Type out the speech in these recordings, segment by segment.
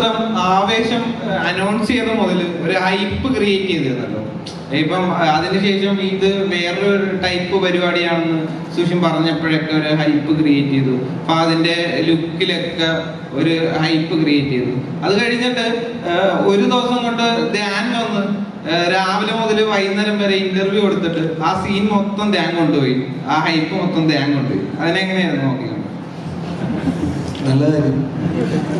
ചിത്രം ആവേശം അനൗൺസ് ചെയ്ത മുതൽ ഒരു ഹൈപ്പ് ക്രിയേറ്റ് ചെയ്തിരുന്നല്ലോ. ഇപ്പം അതിനുശേഷം ഇത് വേറൊരു ടൈപ്പ് പരിപാടിയാണെന്ന് സുഷിൻ പറഞ്ഞപ്പോഴൊക്കെ ഒരു ഹൈപ്പ് ക്രിയേറ്റ് ചെയ്തു. അപ്പൊ അതിന്റെ ലുക്കിലൊക്കെ ഒരു ഹൈപ്പ് ക്രിയേറ്റ് ചെയ്തു. അത് കഴിഞ്ഞിട്ട് ഒരു ദിവസം കൊണ്ട് ധ്യാൻ വന്ന് രാവിലെ മുതൽ വൈകുന്നേരം വരെ ഇന്റർവ്യൂ കൊടുത്തിട്ട് ആ സീൻ മൊത്തം ധ്യാൻ കൊണ്ടുപോയി. ആ ഹൈപ്പ് മൊത്തം ധ്യാൻ കൊണ്ടുപോയി. അതിനെങ്ങനെയായിരുന്നു നോക്കിയത് നല്ല കാര്യം.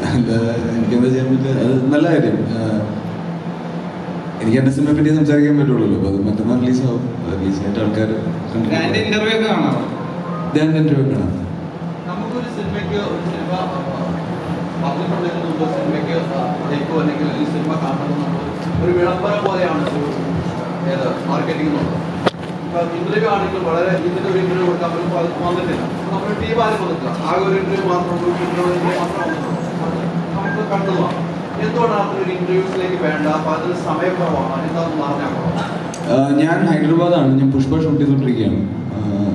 നല്ല എനിക്കെന്താ ചെയ്യാൻ പറ്റുക? അത് നല്ല കാര്യം. എനിക്ക് എന്റെ സിനിമയെ പറ്റി സംസാരിക്കാൻ പറ്റുള്ളൂ. അത് മറ്റന്നാൾ റിലീസ് ആവും റിലീസ് ആയിട്ട് ആൾക്കാർ ഗ്രാൻഡ് ഇന്റർവ്യൂ ഒക്കെ കാണാം. ഇന്റർവ്യൂ കാണാം. നമുക്കൊരു സിനിമയ്ക്ക് ഒരു വിളംബരം പോലെയാണ് മാർക്കറ്റിംഗ് ഇന്റർവ്യൂ ആണെങ്കിലും വളരെ ഇതിന്റെ ഒരു ഇന്റർവ്യൂ കൊടുക്കാൻ പറ്റുമ്പോൾ അത് വന്നിട്ടില്ല. നമ്മുടെ ടീം ആരും വന്നിട്ടില്ല. ആകെ ഒരു ഇന്റർവ്യൂ മാത്രം ഇന്റർവ്യൂ മാത്രം നമുക്ക് കണ്ടതാണ് എന്തുകൊണ്ടാണ് ഒരു ഇന്റർവ്യൂസിലേക്ക് വേണ്ട? അപ്പൊ അതിന് സമയക്കുറവാണ്. എന്താണെന്ന് പറഞ്ഞാൽ ഞാൻ ഹൈദരാബാദാണ്. ഞാൻ പുഷ്പ ഷൂട്ട് ചെയ്തുകൊണ്ടിരിക്കുകയാണ്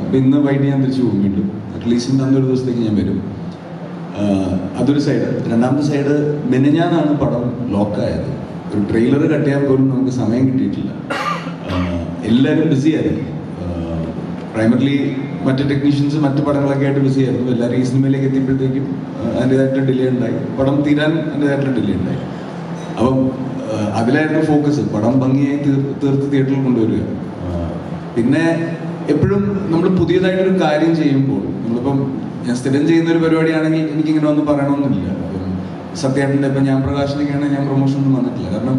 അപ്പം ഇന്ന് വൈകിട്ട് ഞാൻ തിരിച്ചു പോകും വീണ്ടും. അറ്റ്ലീസ്റ്റ് ഇന്ന് ഒരു ദിവസത്തേക്ക് ഞാൻ വരും. അതൊരു സൈഡ് രണ്ടാമത്തെ സൈഡ് മിനിഞ്ഞാന്നാണ് പടം ലോക്കായത്. ഒരു ട്രെയിലർ കട്ട് പോലും നമുക്ക് സമയം കിട്ടിയിട്ടില്ല. എല്ലാവരും ബിസി പ്രൈമർലി മറ്റ് ടെക്നീഷ്യൻസ് മറ്റ് പടങ്ങളൊക്കെ ആയിട്ട് ബിസി ആയിരുന്നു. എല്ലാവരും ഈ സിനിമയിലേക്ക് എത്തിയപ്പോഴത്തേക്കും അതിന്റെതായിട്ടുള്ള അതിന്റെതായിട്ട് ഡിലേ ഉണ്ടായി. പടം തീരാൻ അതിന്റെതായിട്ടുള്ള ഡിലേ ഉണ്ടായി. അപ്പം അതിലായിരുന്നു ഫോക്കസ് പടം ഭംഗിയായി തീർ തീർത്ത് തിയേറ്ററിൽ കൊണ്ടുവരിക. പിന്നെ എപ്പോഴും നമ്മൾ പുതിയതായിട്ടൊരു കാര്യം ചെയ്യുമ്പോൾ നമ്മളിപ്പം ഞാൻ സ്ഥിരം ചെയ്യുന്ന ഒരു പരിപാടിയാണെങ്കിൽ എനിക്കിങ്ങനെ ഒന്നും പറയണമെന്നില്ല സത്യേട്ടന്റെ ഇപ്പം ഞാൻ പ്രകാശനൊക്കെയാണ് ഞാൻ പ്രൊമോഷൻ ഒന്നും വന്നിട്ടില്ല. കാരണം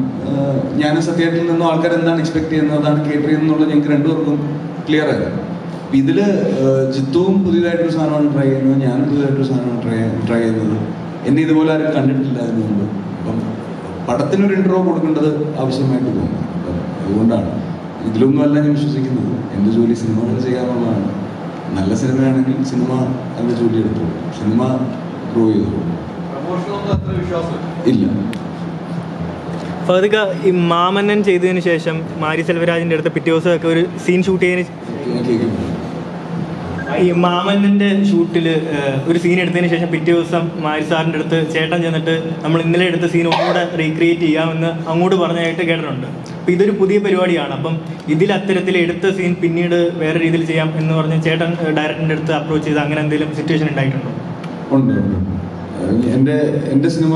ഞാൻ സത്യേട്ടനിൽ നിന്നും ആൾക്കാർ എന്താണ് എക്സ്പെക്ട് ചെയ്യുന്നത് അതാണ് കേട്ടർ എന്നുള്ളത് ഞങ്ങൾക്ക് രണ്ടുപേർക്കും ക്ലിയർ ആയിരുന്നു ഇതിൽ ജിത്തുവും പുതിയതായിട്ടൊരു സാധനമാണ് ട്രൈ ചെയ്യുന്നത്. ഞാനും പുതിയതായിട്ടൊരു സാധനമാണ് ട്രൈ ട്രൈ ചെയ്യുന്നത്. എന്നെ ഇതുപോലെ ആരും കണ്ടിട്ടില്ല അതിന് മുമ്പ്. അപ്പം പടത്തിനൊരു ഇൻട്രോ കൊടുക്കേണ്ടത് ആവശ്യമായിട്ട് തോന്നുന്നു അതുകൊണ്ടാണ്. ഇതിലൊന്നും അല്ല ഞാൻ വിശ്വസിക്കുന്നത്. എന്റെ ജോലി സിനിമകൾ ചെയ്യാമെന്നുള്ളതാണ് നല്ല സിനിമയാണെങ്കിൽ സിനിമ അതിന്റെ ജോലി എടുത്തോളൂ. സിനിമ ഗ്രോ ചെയ്തോളൂ. ഇല്ല. ഫാദിക ഈ മാമന്നൻ ചെയ്തതിന് ശേഷം മാരി സെൽവരാജിന്റെ അടുത്ത് പിറ്റേ ദിവസമൊക്കെ ഒരു സീൻ ഷൂട്ട് ചെയ്യുന്ന ഈ മാമന്നന്റെ ഷൂട്ടിൽ ഒരു സീൻ എടുത്തതിന് ശേഷം പിറ്റേ ദിവസം മാരി സാറിന്റെ അടുത്ത് ചേട്ടൻ ചെന്നിട്ട് നമ്മൾ ഇന്നലെ എടുത്ത സീൻ ഒന്നുകൂടെ റീക്രിയേറ്റ് ചെയ്യാമെന്ന് അങ്ങോട്ട് പറഞ്ഞതായിട്ട് കേട്ടിട്ടുണ്ട്. അപ്പം ഇതൊരു പുതിയ പരിപാടിയാണ്. അപ്പം ഇതിൽ അത്തരത്തിൽ എടുത്ത സീൻ പിന്നീട് വേറെ രീതിയിൽ ചെയ്യാം എന്ന് പറഞ്ഞ് ചേട്ടൻ ഡയറക്ടറിന്റെ അടുത്ത് അപ്രോച്ച് ചെയ്ത് അങ്ങനെ എന്തെങ്കിലും സിറ്റുവേഷൻ ഉണ്ടായിട്ടുണ്ടോ? ഉണ്ട് എന്റെ സിനിമ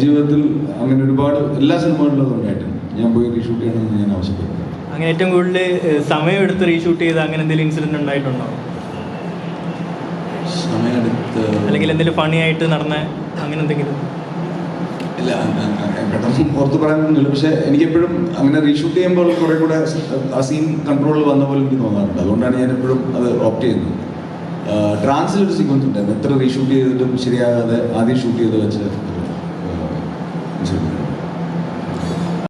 ജീവിതത്തിൽ അങ്ങനെ ഒരുപാട് എല്ലാ സിനിമകളിലും ഉണ്ടായിട്ടുണ്ട്. ഞാൻ പോയി റീഷൂട്ട് ചെയ്യണമെന്ന് ഞാൻ ആവശ്യപ്പെട്ടു. അങ്ങനെ ഏറ്റവും കൂടുതൽ സമയം എടുത്ത് റീഷൂട്ട് ചെയ്ത് അങ്ങനെ എന്തെങ്കിലും ഇൻസിഡന്റ് ഉണ്ടായിട്ടുണ്ടോ? സമയമെടുത്ത് അല്ലെങ്കിൽ എന്തെങ്കിലും ഫണി ആയിട്ട് നടന്ന അങ്ങനെ എന്തെങ്കിലും? ഇല്ല പെട്ടെന്ന് പുറത്ത് പറയാനൊന്നുമില്ല. പക്ഷെ എനിക്കെപ്പോഴും അങ്ങനെ റീഷൂട്ട് ചെയ്യുമ്പോൾ കുറെ കൂടെ ആ സീൻ കൺട്രോളിൽ വന്ന പോലെ എനിക്ക് തോന്നാറുണ്ട്. അതുകൊണ്ടാണ് ഞാൻ എപ്പോഴും അത് ഓപ്റ്റ് ചെയ്യുന്നത്. ട്രാൻസിലൊരു സീക്വൻസ് ഉണ്ടായിരുന്നു. എത്ര റീഷൂട്ട് ചെയ്തിട്ടും ശരിയാകാതെ ആദ്യം ഷൂട്ട് ചെയ്ത് വെച്ച് to